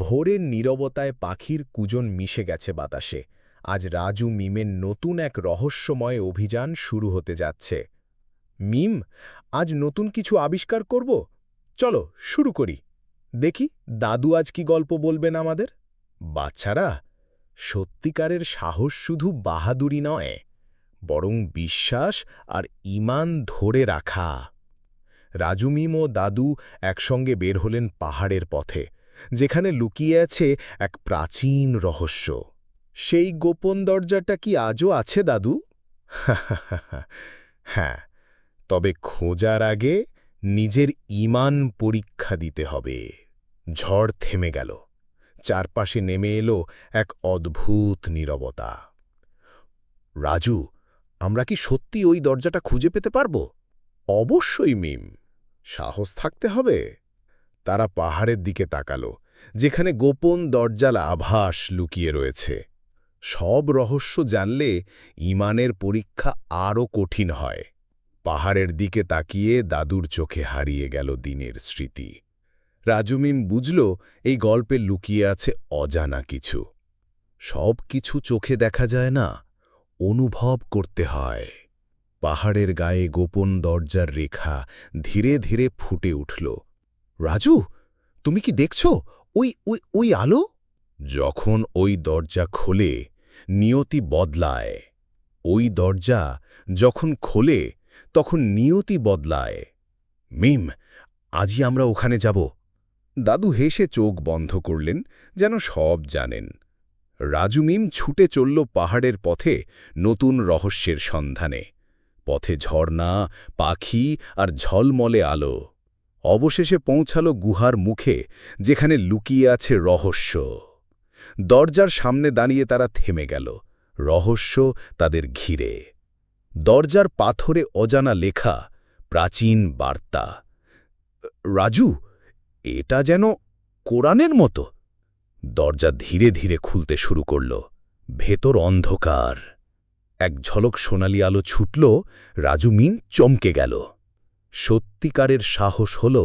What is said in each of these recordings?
ভোরের নীরবতায় পাখির কুজন মিশে গেছে বাতাসে। আজ রাজু মিমের নতুন এক রহস্যময় অভিযান শুরু হতে যাচ্ছে। মিম, আজ নতুন কিছু আবিষ্কার করব? চলো, শুরু করি। দেখি, দাদু আজ কি গল্প বলবেন আমাদের? বাচ্চারা, সত্যিকারের সাহস শুধু বাহাদুরি নয়, বরং বিশ্বাস আর ইমান ধরে রাখা। রাজু মিম ও দাদু একসঙ্গে বের হলেন পাহাড়ের পথে। যেখানে লুকিয়ে আছে এক প্রাচীন রহস্য। সেই গোপন দরজাটা কি আজও আছে, দাদু? হ্যাঁ তবে খোঁজার আগে নিজের ইমান পরীক্ষা দিতে হবে। ঝড় থেমে গেল। চারপাশে নেমে এলো এক অদ্ভুত নীরবতা। রাজু, আমরা কি সত্যি ওই দরজাটা খুঁজে পেতে পারব? অবশ্যই, মিম। সাহস থাকতে হবে। তারা পাহাড়ের দিকে তাকালো, যেখানে গোপন দরজাল আভাস লুকিয়ে রয়েছে। সব রহস্য জানলে ইমানের পরীক্ষা আরও কঠিন হয়। পাহাড়ের দিকে তাকিয়ে দাদুর চোখে হারিয়ে গেল দিনের স্মৃতি। রাজুমিম বুঝল এই গল্পে লুকিয়ে আছে অজানা কিছু। সব কিছু চোখে দেখা যায় না, অনুভব করতে হয়। পাহাড়ের গায়ে গোপন দরজার রেখা ধীরে ধীরে ফুটে উঠল। রাজু, তুমি কি দেখছ? ওই ওই ওই আলো? যখন ওই দরজা খোলে, নিয়তি বদলায়। ওই দরজা যখন খোলে, তখন নিয়তি বদলায়। মিম, আজই আমরা ওখানে যাব। দাদু হেসে চোখ বন্ধ করলেন, যেন সব জানেন। রাজু মিম ছুটে চলল পাহাড়ের পথে নতুন রহস্যের সন্ধানে। পথে ঝর্ণা, পাখি আর ঝলমলে আলো। অবশেষে পৌঁছাল গুহার মুখে, যেখানে লুকিয়ে আছে রহস্য। দরজার সামনে দাঁড়িয়ে তারা থেমে গেল। রহস্য তাদের ঘিরে। দরজার পাথরে অজানা লেখা, প্রাচীন বার্তা। রাজু, এটা যেন কোরআনের মতো। দরজা ধীরে ধীরে খুলতে শুরু করল। ভেতর অন্ধকার। এক ঝলক সোনালি আলো ছুটল। রাজু মিন চমকে গেল। সত্যিকারের সাহস হল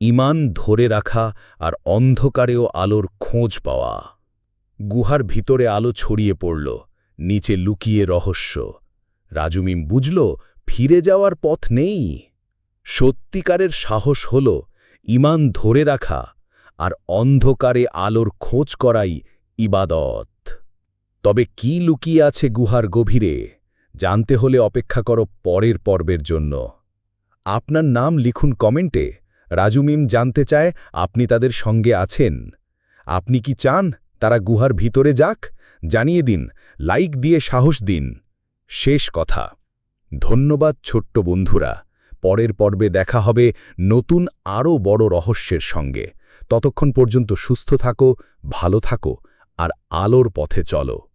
ইমান ধরে রাখা আর অন্ধকারেও আলোর খোঁজ পাওয়া। গুহার ভিতরে আলো ছড়িয়ে পড়ল, নিচে লুকিয়ে রহস্য। রাজুমিম বুঝল, ফিরে যাওয়ার পথ নেই। সত্যিকারের সাহস হল ইমান ধরে রাখা আর অন্ধকারে আলোর খোঁজ করাই ইবাদত। তবে কি লুকিয়ে আছে গুহার গভীরে, জানতে হলে অপেক্ষা করো পরের পর্বের জন্য। আপনার নাম লিখুন কমেন্টে। রাজুমিম জানতে চায় আপনি তাদের সঙ্গে আছেন। আপনি কি চান তারা গুহার ভিতরে যাক? জানিয়ে দিন, লাইক দিয়ে সাহস দিন। শেষ কথা। ধন্যবাদ ছোট্ট বন্ধুরা। পরের পর্বে দেখা হবে নতুন আরও বড় রহস্যের সঙ্গে। ততক্ষণ পর্যন্ত সুস্থ থাকো, ভালো থাকো, আর আলোর পথে চলো।